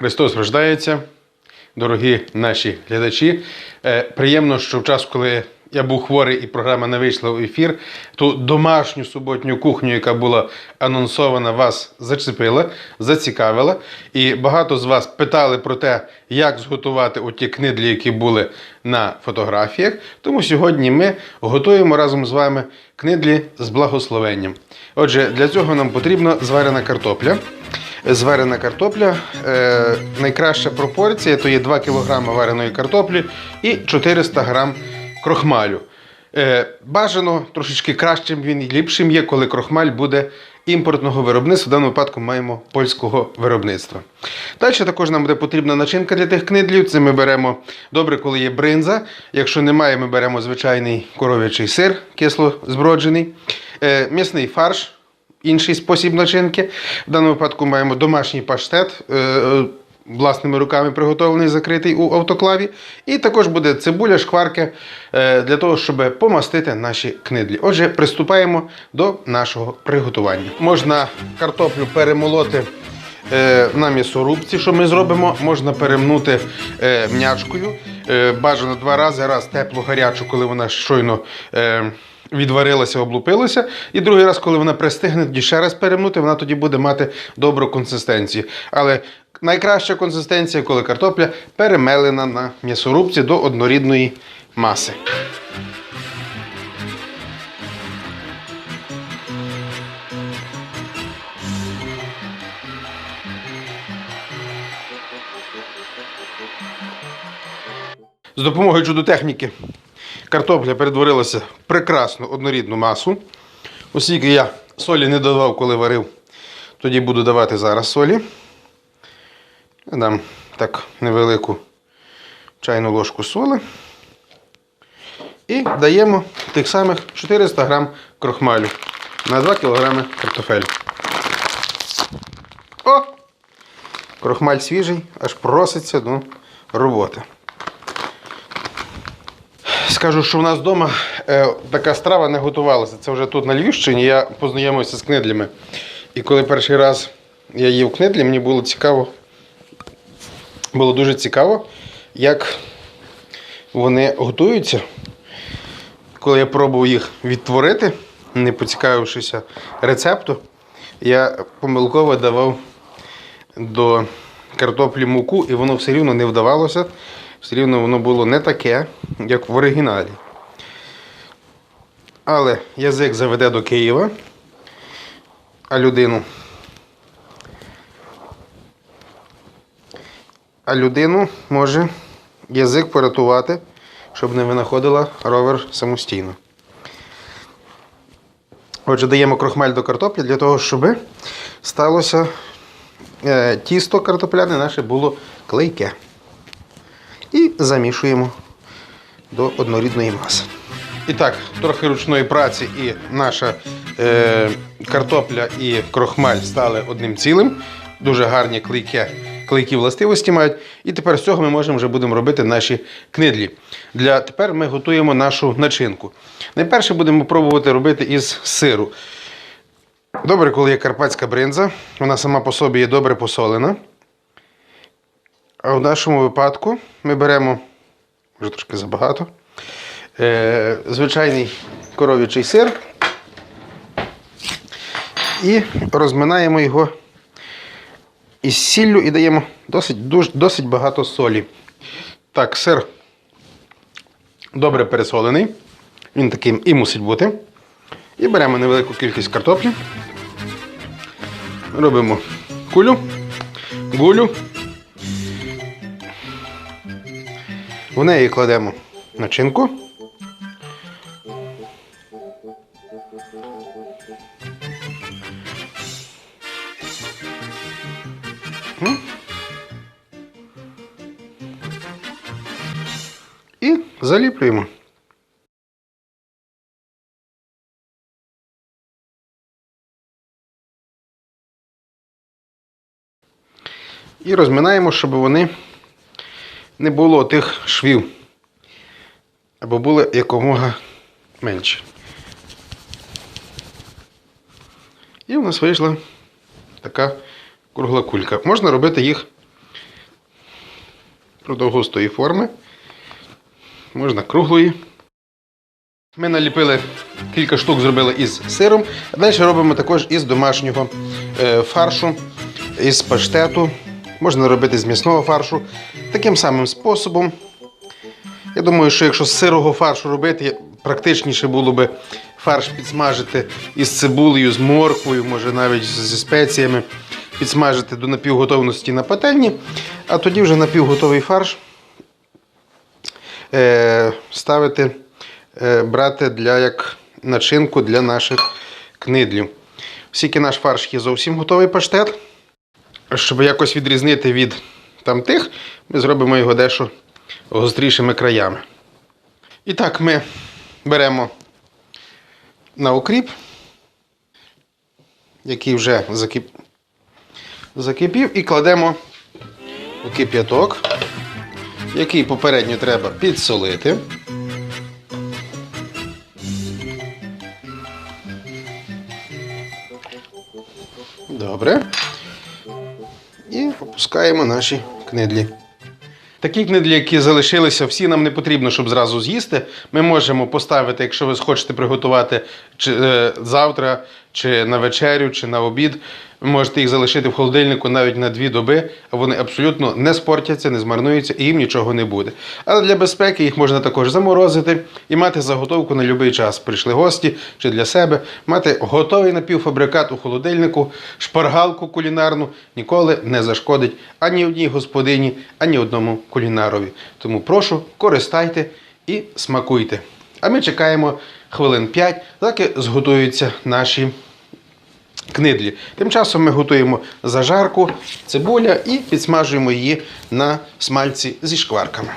Христос рождається, дорогі наші глядачі. Е, Приємно, що в час, коли я був хворий і програма не вийшла в ефір, ту домашню суботню кухню, яка була анонсована, вас зачепила, зацікавила. І багато з вас питали про те, як зготувати оті книдлі, які були на фотографіях. Тому сьогодні ми готуємо разом з вами книдлі з благословенням. Отже, для цього нам потрібна зварена картопля. Зварена картопля. Е, найкраща пропорція то є 2 кг вареної картоплі і 400 г крохмалю. Е, бажано трошечки кращим він і ліпшим є, коли крохмаль буде імпортного виробництва. В даному випадку маємо польського виробництва. Далі також нам буде потрібна начинка для тих книдлів. Це ми беремо добре, коли є бринза. Якщо немає, ми беремо звичайний коров'ячий сир, кисло зброджений, е, м'ясний фарш інший спосіб начинки. В даному випадку маємо домашній паштет. е, е, Власними руками приготовлений, закритий у автоклаві. І також буде цибуля, шкварки е, для того, щоб помастити наші книдлі. Отже, приступаємо до нашого приготування. Можна картоплю перемолоти на м'ясорубці, що ми зробимо. Можна перемнути е, м'ячкою. Е, бажано два рази. Раз теплу гарячу, коли вона щойно. Е, відварилася, облупилася. І другий раз, коли вона пристигне, тоді ще раз перемнути, вона тоді буде мати добру консистенцію. Але найкраща консистенція, коли картопля перемелена на м'ясорубці до однорідної маси. З допомогою чудотехніки картопля перетворилася в прекрасну однорідну масу. Оскільки я солі не додавав, коли варив, тоді буду давати зараз солі. Я дам так невелику чайну ложку соли. І даємо тих самих 400 грам крохмалю на 2 кг картофелю. О! Крохмаль свіжий, аж проситься до роботи. Скажу, що в нас вдома е, така страва не готувалася. Це вже тут на Львівщині. Я познайомився з книдлями. І коли перший раз я їв книдлі, мені було цікаво. Було дуже цікаво, як вони готуються. Коли я пробував їх відтворити, не поцікавившися рецепту, я помилково давав до картоплі муку, і воно все рівно не вдавалося. Все рівно воно було не таке, як в оригіналі. Але язик заведе до Києва, а людину. А людину може язик порятувати, щоб не винаходила ровер самостійно. Отже, даємо крохмаль до картоплі для того, щоб сталося е, тісто картопляне наше було клейке. Замішуємо до однорідної маси. І так, трохи ручної праці і наша е, картопля і крохмаль стали одним цілим. Дуже гарні клейке, клейкі властивості мають. І тепер з цього ми можемо вже будемо робити наші книдлі. Для тепер ми готуємо нашу начинку. Найперше будемо пробувати робити із сиру. Добре, коли є карпатська бринза, вона сама по собі є добре посолена. А в нашому випадку ми беремо, вже трошки забагато, е, звичайний коров'ячий сир і розминаємо його із сіллю і даємо досить, дуже, досить багато солі. Так, сир добре пересолений. Він таким і мусить бути. І беремо невелику кількість картоплі. Робимо кулю, гулю. В неї кладемо начинку. І заліплюємо. І розминаємо, щоб вони не було тих швів. Або було якомога менше. І в нас вийшла така кругла кулька. Можна робити їх продовгустої форми. Можна круглої. Ми наліпили кілька штук, зробили із сиром. А далі робимо також із домашнього е, фаршу, із паштету. Можна робити з м'ясного фаршу. Таким самим способом. Я думаю, що якщо з сирого фаршу робити, практичніше було би фарш підсмажити із цибулею, з морквою, може навіть зі спеціями, підсмажити до напівготовності на пательні, а тоді вже напівготовий фарш е, ставити, е, брати для як начинку для наших книдлів. Оскільки наш фарш є зовсім готовий паштет, щоб якось відрізнити від там тих, ми зробимо його дещо гострішими краями. І так, ми беремо на укріп, який вже закип... закипів, і кладемо у кип'яток, який попередньо треба підсолити. Добре. І опускаємо наші книдлі. Такі книдлі, які залишилися, всі нам не потрібно, щоб зразу з'їсти. Ми можемо поставити, якщо ви хочете приготувати чи, е, завтра, чи на вечерю, чи на обід. Ви можете їх залишити в холодильнику навіть на дві доби, а вони абсолютно не спортяться, не змарнуються і їм нічого не буде. Але для безпеки їх можна також заморозити і мати заготовку на будь-який час. Прийшли гості чи для себе, мати готовий напівфабрикат у холодильнику, шпаргалку кулінарну ніколи не зашкодить ані одній господині, ані одному кулінарові. Тому прошу, користайте і смакуйте. А ми чекаємо хвилин 5, доки зготуються наші книдлі. Тим часом ми готуємо зажарку, цибуля і підсмажуємо її на смальці зі шкварками.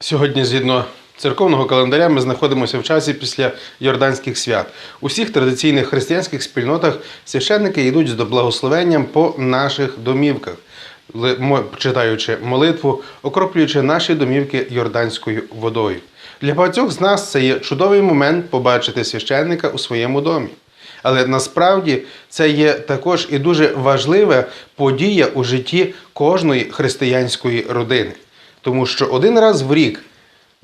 Сьогодні, згідно церковного календаря, ми знаходимося в часі після Йорданських свят. У всіх традиційних християнських спільнотах священники йдуть з благословенням по наших домівках, читаючи молитву, окроплюючи наші домівки йорданською водою. Для багатьох з нас це є чудовий момент побачити священника у своєму домі. Але насправді це є також і дуже важлива подія у житті кожної християнської родини. Тому що один раз в рік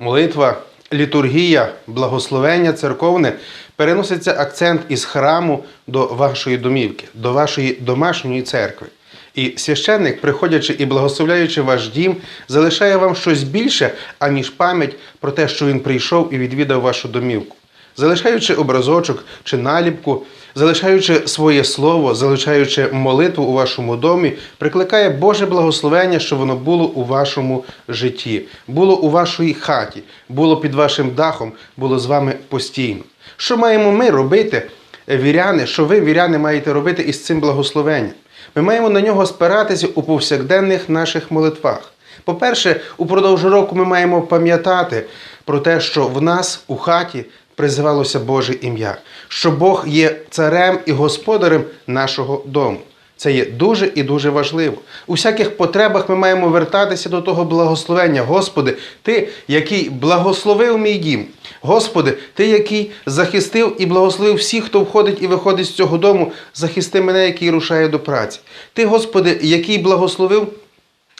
молитва, літургія, благословення церковне переноситься акцент із храму до вашої домівки, до вашої домашньої церкви. І священник, приходячи і благословляючи ваш дім, залишає вам щось більше, аніж пам'ять про те, що він прийшов і відвідав вашу домівку залишаючи образочок чи наліпку, залишаючи своє слово, залишаючи молитву у вашому домі, прикликає Боже благословення, щоб воно було у вашому житті, було у вашій хаті, було під вашим дахом, було з вами постійно. Що маємо ми робити, віряни, що ви, віряни, маєте робити із цим благословенням? Ми маємо на нього спиратися у повсякденних наших молитвах. По-перше, упродовж року ми маємо пам'ятати про те, що в нас у хаті призивалося Боже ім'я, що Бог є царем і господарем нашого дому. Це є дуже і дуже важливо. У всяких потребах ми маємо вертатися до того благословення. Господи, Ти, який благословив мій дім. Господи, Ти, який захистив і благословив всіх, хто входить і виходить з цього дому, захисти мене, який рушає до праці. Ти, Господи, який благословив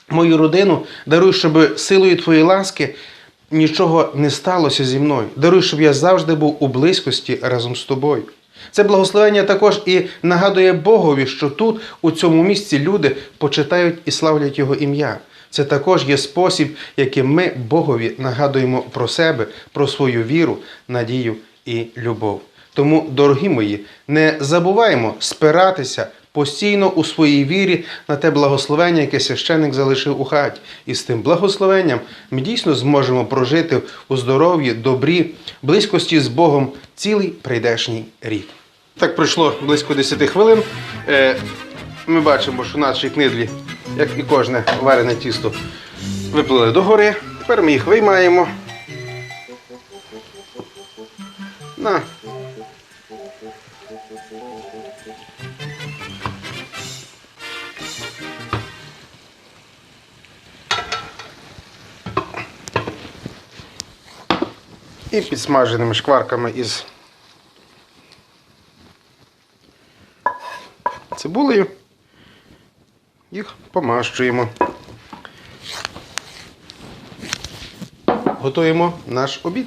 мою родину, даруй, щоб силою Твоєї ласки нічого не сталося зі мною. Даруй, щоб я завжди був у близькості разом з тобою. Це благословення також і нагадує Богові, що тут, у цьому місці, люди почитають і славлять Його ім'я. Це також є спосіб, яким ми Богові нагадуємо про себе, про свою віру, надію і любов. Тому, дорогі мої, не забуваємо спиратися постійно у своїй вірі на те благословення, яке священник залишив у хаті. І з тим благословенням ми дійсно зможемо прожити у здоров'ї, добрі, близькості з Богом цілий прийдешній рік. Так пройшло близько 10 хвилин. Е, Ми бачимо, що наші книдлі, як і кожне варене тісто, виплили догори. Тепер ми їх виймаємо. На І підсмаженими шкварками із цибулею. Їх помащуємо. Готуємо наш обід.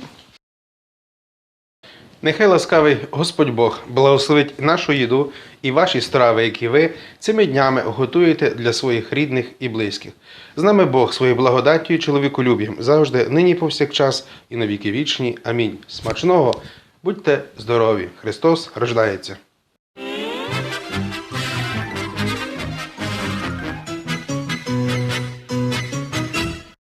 Нехай ласкавий Господь Бог благословить нашу їду і ваші страви, які ви цими днями готуєте для своїх рідних і близьких. З нами Бог своєю благодаттю і чоловіколюб'ям завжди, нині повсякчас і на віки вічні. Амінь. Смачного! Будьте здорові! Христос рождається!